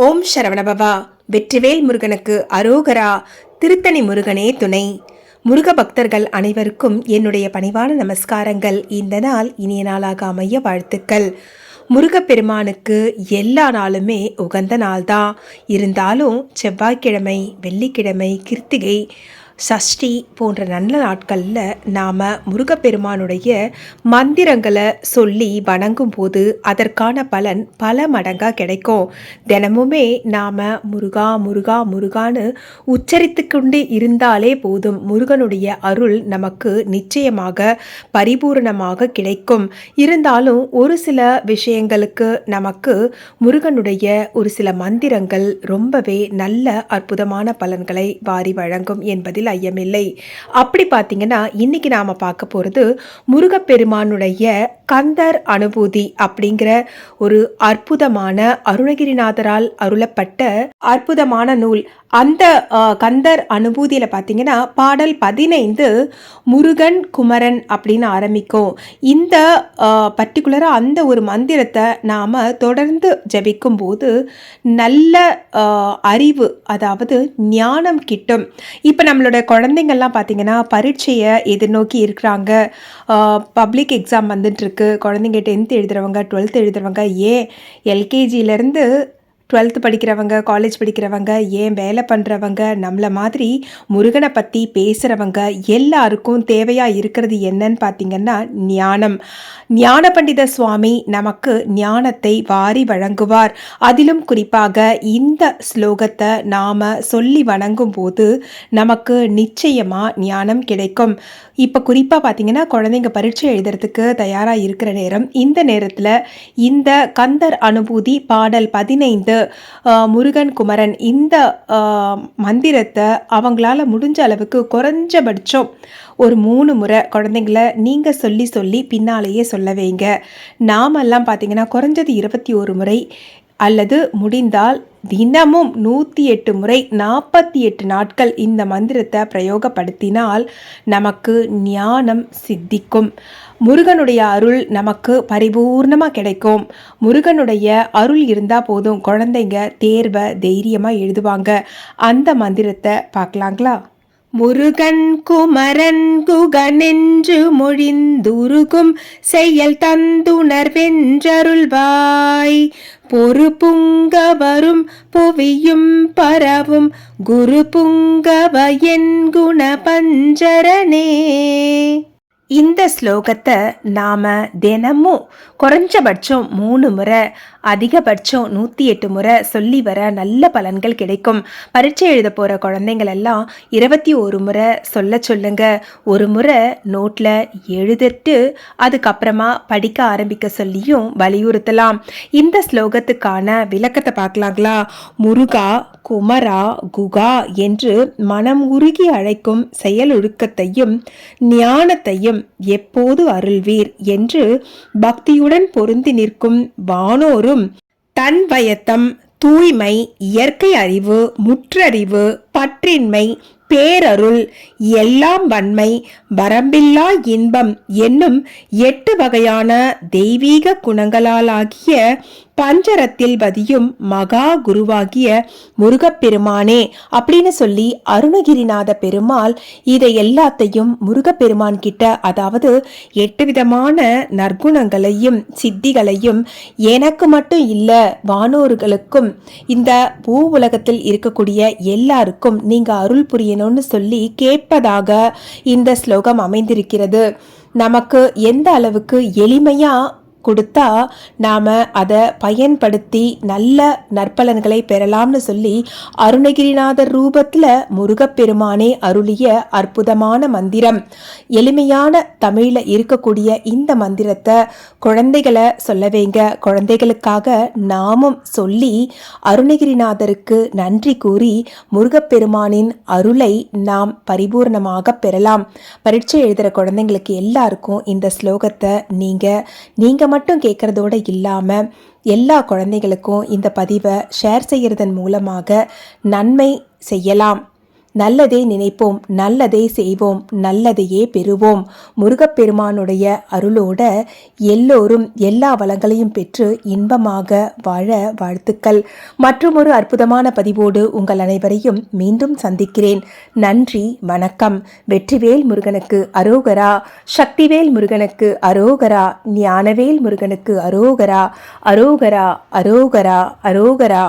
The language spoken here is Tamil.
ஓம் சரவணபவா வெற்றிவேல் முருகனுக்கு அரோகரா. திருத்தணி முருகனே துணை. முருக பக்தர்கள் அனைவருக்கும் என்னுடைய பணிவான நமஸ்காரங்கள். இந்த நாள் இனிய நாளாக அமைய வாழ்த்துக்கள். முருகப்பெருமானுக்கு எல்லா நாளுமே உகந்த நாள்தான். இருந்தாலும் செவ்வாய்க்கிழமை வெள்ளிக்கிழமை கிருத்திகை சஷ்டி போன்ற நல்ல நாட்களில் நாம் முருகப்பெருமானுடைய மந்திரங்களை சொல்லி வணங்கும் போது அதற்கான பலன் பல மடங்காக கிடைக்கும். தினமுமே நாம் முருகா முருகா முருகான்னு உச்சரித்து கொண்டு இருந்தாலே போதும். முருகனுடைய அருள் நமக்கு நிச்சயமாக பரிபூரணமாக கிடைக்கும். இருந்தாலும் ஒரு சில விஷயங்களுக்கு நமக்கு முருகனுடைய ஒரு சில மந்திரங்கள் ரொம்பவே நல்ல அற்புதமான பலன்களை வாரி வழங்கும் என்பதில் ஐயமில்லை. அப்படி பார்த்தீங்கன்னா இன்னைக்கு நாம பார்க்க போகிறது முருகப்பெருமானுடைய கந்தர் அனுபூதி அப்படிங்கிற ஒரு அற்புதமான அருணகிரிநாதரால் அருளப்பட்ட அற்புதமான நூல். அந்த கந்தர் அனுபூதியில் பார்த்தீங்கன்னா பாடல் பதினைந்து முருகன் குமரன் அப்படின்னு ஆரம்பிக்கும். இந்த பர்டிகுலராக அந்த ஒரு மந்திரத்தை நாம் தொடர்ந்து ஜபிக்கும் போது நல்ல அறிவு அதாவது ஞானம் கிட்டும். இப்போ நம்மளோட குழந்தைங்கள்லாம் பார்த்தீங்கன்னா பரீட்சையை எதிர்நோக்கி இருக்கிறாங்க. பப்ளிக் எக்ஸாம் வந்துட்டுருக்கு குழந்தைங்க டென்த் எழுதுறவங்க டுவெல்த் எழுதுகிறவங்க ஏன் எல்கேஜியிலேருந்து டுவெல்த்து படிக்கிறவங்க காலேஜ் படிக்கிறவங்க ஏன் வேலை பண்ணுறவங்க நம்மளை மாதிரி முருகனை பற்றி பேசுகிறவங்க எல்லாருக்கும் தேவையாக இருக்கிறது என்னன்னு பார்த்தீங்கன்னா ஞானம். ஞான பண்டித சுவாமி நமக்கு ஞானத்தை வாரி வழங்குவார். அதிலும் குறிப்பாக இந்த ஸ்லோகத்தை நாம் சொல்லி வணங்கும் போது நமக்கு நிச்சயமாக ஞானம் கிடைக்கும். இப்போ குறிப்பாக பார்த்தீங்கன்னா குழந்தைங்க பரீட்சை எழுதுறதுக்கு தயாராக இருக்கிற நேரம் இந்த நேரத்தில் இந்த கந்தர் அனுபூதி பாடல் பதினைந்து முருகன் குமரன் இந்த மந்திரத்தை அவங்களால முடிஞ்ச அளவுக்கு குறைஞ்சபட்சம் ஒரு மூணு முறை குழந்தைங்கள நீங்கள் சொல்லி சொல்லி பின்னாலேயே சொல்ல வைங்க. நாமெல்லாம் பார்த்தீங்கன்னா குறைஞ்சது இருபத்தி ஒரு முறை அல்லது முடிந்தால் தினமும் நூற்றி எட்டு முறை நாற்பத்தி எட்டு நாட்கள் இந்த மந்திரத்தை பிரயோகப்படுத்தினால் நமக்கு ஞானம் சித்திக்கும். முருகனுடைய அருள் நமக்கு பரிபூர்ணமாக கிடைக்கும். முருகனுடைய அருள் இருந்தால் போதும் குழந்தைங்க தேர்வை தைரியமாக எழுதுவாங்க. அந்த மந்திரத்தை பார்க்கலாங்களா? முருகன் குமரன் குகனென்று மொழிந்துருகும் செயல் தந்துணர்வென்றருள்வாய். பொறுப்புங்க வரும் புவியும் பரவும். குரு புங்கவ என் குண பஞ்சரனே இந்த ஸ்லோகத்தை நாம் தினமும் குறைஞ்சபட்சம் மூணு முறை அதிகபட்சம் நூற்றி எட்டு முறை சொல்லி வர நல்ல பலன்கள் கிடைக்கும். பரீட்சை எழுத போகிற குழந்தைங்கள் எல்லாம் இருபத்தி ஒரு முறை சொல்ல சொல்லுங்க. ஒரு முறை நோட்டில் எழுதிட்டு அதுக்கப்புறமா படிக்க ஆரம்பிக்க சொல்லியும் வலியுறுத்தலாம். இந்த ஸ்லோகத்துக்கான விளக்கத்தை பார்க்கலாங்களா? முருகா குமரா குகா என்று மனம் உருகி அழைக்கும் செயலொழுக்கத்தையும் ஞானத்தையும் எப்போது அருள்வீர் என்று பக்தியுடன் பொருந்தி நிற்கும் வானோரும் தன் வயத்தம் தூய்மை இயற்கை அறிவு முற்றறிவு பற்றின்மை பேரருள் எல்லாம் வன்மை வரம்பில்லா இன்பம் என்னும் எட்டு வகையான தெய்வீக குணங்களாலாகிய பஞ்சரத்தில் பதியும் மகா குருவாகிய முருகப்பெருமானே அப்படின்னு சொல்லி அருணகிரிநாத பெருமாள் இதை எல்லாத்தையும் முருகப்பெருமான் கிட்ட அதாவது எட்டு விதமான நற்குணங்களையும் சித்திகளையும் எனக்கு மட்டும் இல்லை வானோர்களுக்கும் இந்த பூ உலகத்தில் இருக்கக்கூடிய எல்லாருக்கும் நீங்க அருள் புரியணும்னு சொல்லி கேட்பதாக இந்த ஸ்லோகம் அமைந்திருக்கிறது. நமக்கு எந்த அளவுக்கு எளிமையா கொடுத்தா நாம் அதை பயன்படுத்தி நல்ல நற்பலன்களை பெறலாம்னு சொல்லி அருணகிரிநாதர் ரூபத்தில் முருகப்பெருமானே அருளிய அற்புதமான மந்திரம். எளிமையான தமிழில் இருக்கக்கூடிய இந்த மந்திரத்தை குழந்தைகளை சொல்ல வைங்க குழந்தைகளுக்காக நாமும் சொல்லி அருணகிரிநாதருக்கு நன்றி கூறி முருகப்பெருமானின் அருளை நாம் பரிபூர்ணமாக பெறலாம். பரீட்சை எழுதுகிற குழந்தைங்களுக்கு எல்லாருக்கும் இந்த ஸ்லோகத்தை நீங்கள் நீங்கள் மட்டும் கேட்குறதோடு இல்லாமல் எல்லா குழந்தைகளுக்கும் இந்த பதிவை ஷேர் செய்கிறதன் மூலமாக நன்மை செய்யலாம். நல்லதே நினைப்போம் நல்லதே செய்வோம் நல்லதையே பெறுவோம். முருகப்பெருமானுடைய அருளோட எல்லோரும் எல்லா வளங்களையும் பெற்று இன்பமாக வாழ வாழ்த்துக்கள். மற்றும் ஒரு அற்புதமான பதிவோடு உங்கள் அனைவரையும் மீண்டும் சந்திக்கிறேன். நன்றி வணக்கம். வெற்றிவேல் முருகனுக்கு அரோகரா சக்திவேல் முருகனுக்கு அரோகரா ஞானவேல் முருகனுக்கு அரோகரா அரோகரா அரோகரா அரோகரா.